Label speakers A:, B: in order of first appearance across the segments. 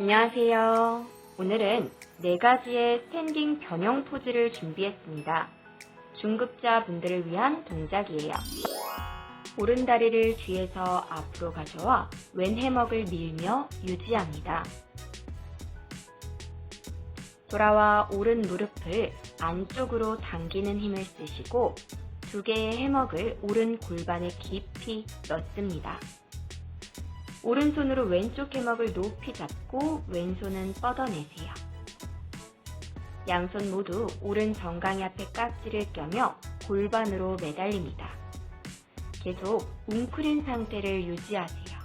A: 안녕하세요. 오늘은 네 가지의 스탠딩 변형 포즈를 준비했습니다. 중급자 분들을 위한 동작이에요. 오른 다리를 뒤에서 앞으로 가져와 왼 해먹을 밀며 유지합니다. 돌아와 오른 무릎을 안쪽으로 당기는 힘을 쓰시고 두 개의 해먹을 오른 골반에 깊이 넣습니다. 오른손으로 왼쪽 해먹을 높이 잡고 왼손은 뻗어내세요. 양손 모두 오른 정강이 앞에 깍지를 껴며 골반으로 매달립니다. 계속 웅크린 상태를 유지하세요.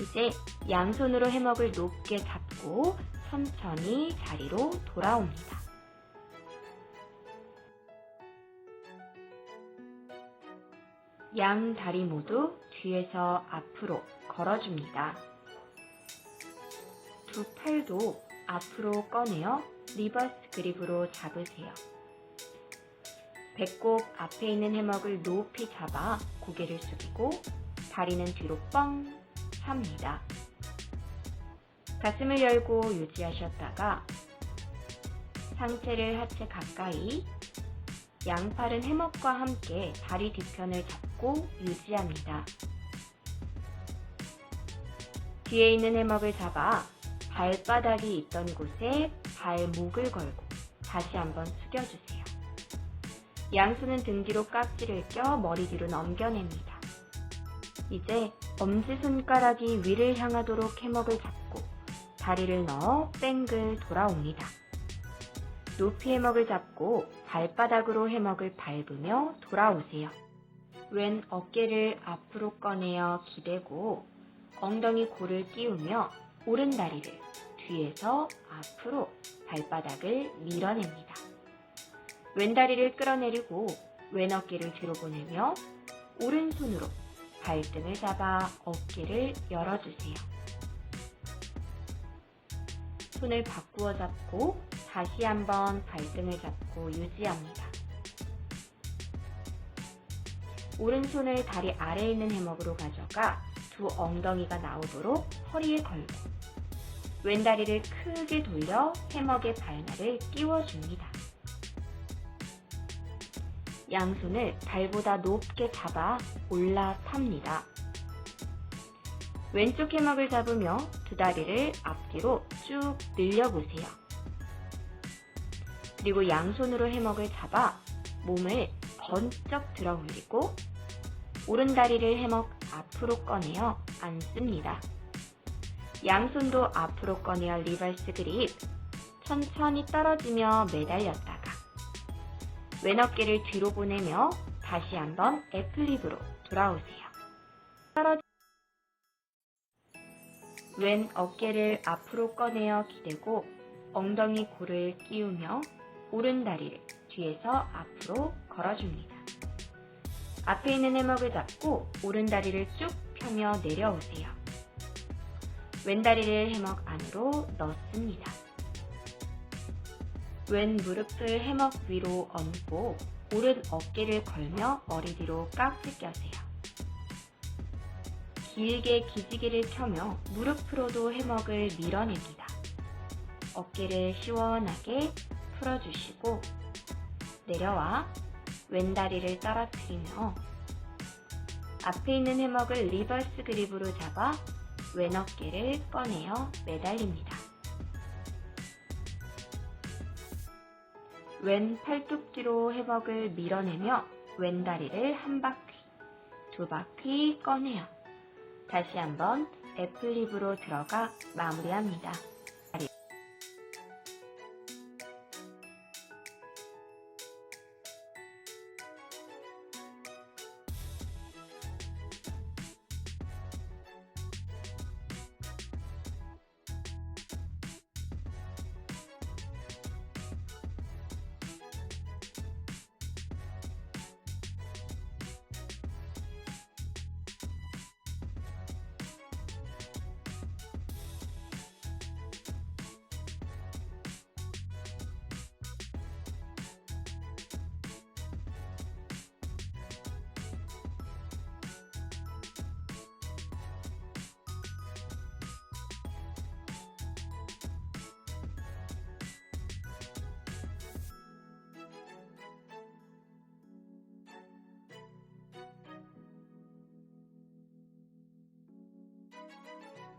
A: 이제 양손으로 해먹을 높게 잡고 천천히 자리로 돌아옵니다. 양 다리 모두 뒤에서 앞으로 걸어줍니다. 두 팔도 앞으로 꺼내어 리버스 그립으로 잡으세요. 배꼽 앞에 있는 해먹을 높이 잡아 고개를 숙이고 다리는 뒤로 뻥 찹니다. 가슴을 열고 유지하셨다가 상체를 하체 가까이 양팔은 해먹과 함께 다리 뒤편을 잡고 유지합니다. 뒤에 있는 해먹을 잡아 발바닥이 있던 곳에 발목을 걸고 다시 한번 숙여주세요. 양손은 등 뒤로 깍지를 껴 머리 뒤로 넘겨냅니다. 이제 엄지손가락이 위를 향하도록 해먹을 잡고 다리를 넣어 뺑글 돌아옵니다. 높이 해먹을 잡고 발바닥으로 해먹을 밟으며 돌아오세요. 왼 어깨를 앞으로 꺼내어 기대고 엉덩이 골을 끼우며 오른 다리를 뒤에서 앞으로 발바닥을 밀어냅니다. 왼 다리를 끌어내리고 왼 어깨를 뒤로 보내며 오른손으로 발등을 잡아 어깨를 열어주세요. 손을 바꾸어 잡고 다시 한번 발등을 잡고 유지합니다. 오른손을 다리 아래에 있는 해먹으로 가져가 두 엉덩이가 나오도록 허리에 걸고 왼다리를 크게 돌려 해먹의 발날을 끼워줍니다. 양손을 발보다 높게 잡아 올라탑니다. 왼쪽 해먹을 잡으며 두 다리를 앞뒤로 쭉 늘려보세요. 그리고 양손으로 해먹을 잡아 몸을 번쩍 들어 올리고 오른 다리를 해먹 앞으로 꺼내어 앉습니다. 양손도 앞으로 꺼내어 리버스 그립 천천히 떨어지며 매달렸다가 왼 어깨를 뒤로 보내며 다시 한번 애플립으로 돌아오세요. 떨어지 왼 어깨를 앞으로 꺼내어 기대고 엉덩이 골을 끼우며 오른 다리를 뒤에서 앞으로 걸어줍니다. 앞에 있는 해먹을 잡고 오른 다리를 쭉 펴며 내려오세요. 왼 다리를 해먹 안으로 넣습니다. 왼 무릎을 해먹 위로 얹고 오른 어깨를 걸며 머리 뒤로 깍지 껴세요. 길게 기지개를 켜며 무릎으로도 해먹을 밀어냅니다. 어깨를 시원하게 풀어주시고 내려와 왼다리를 떨어뜨리며 앞에 있는 해먹을 리버스 그립으로 잡아 왼 어깨를 꺼내어 매달립니다. 왼 팔뚝뒤로 해먹을 밀어내며 왼 다리를 한 바퀴, 두 바퀴 꺼내요. 다시 한번 애플립으로 들어가 마무리합니다. thank you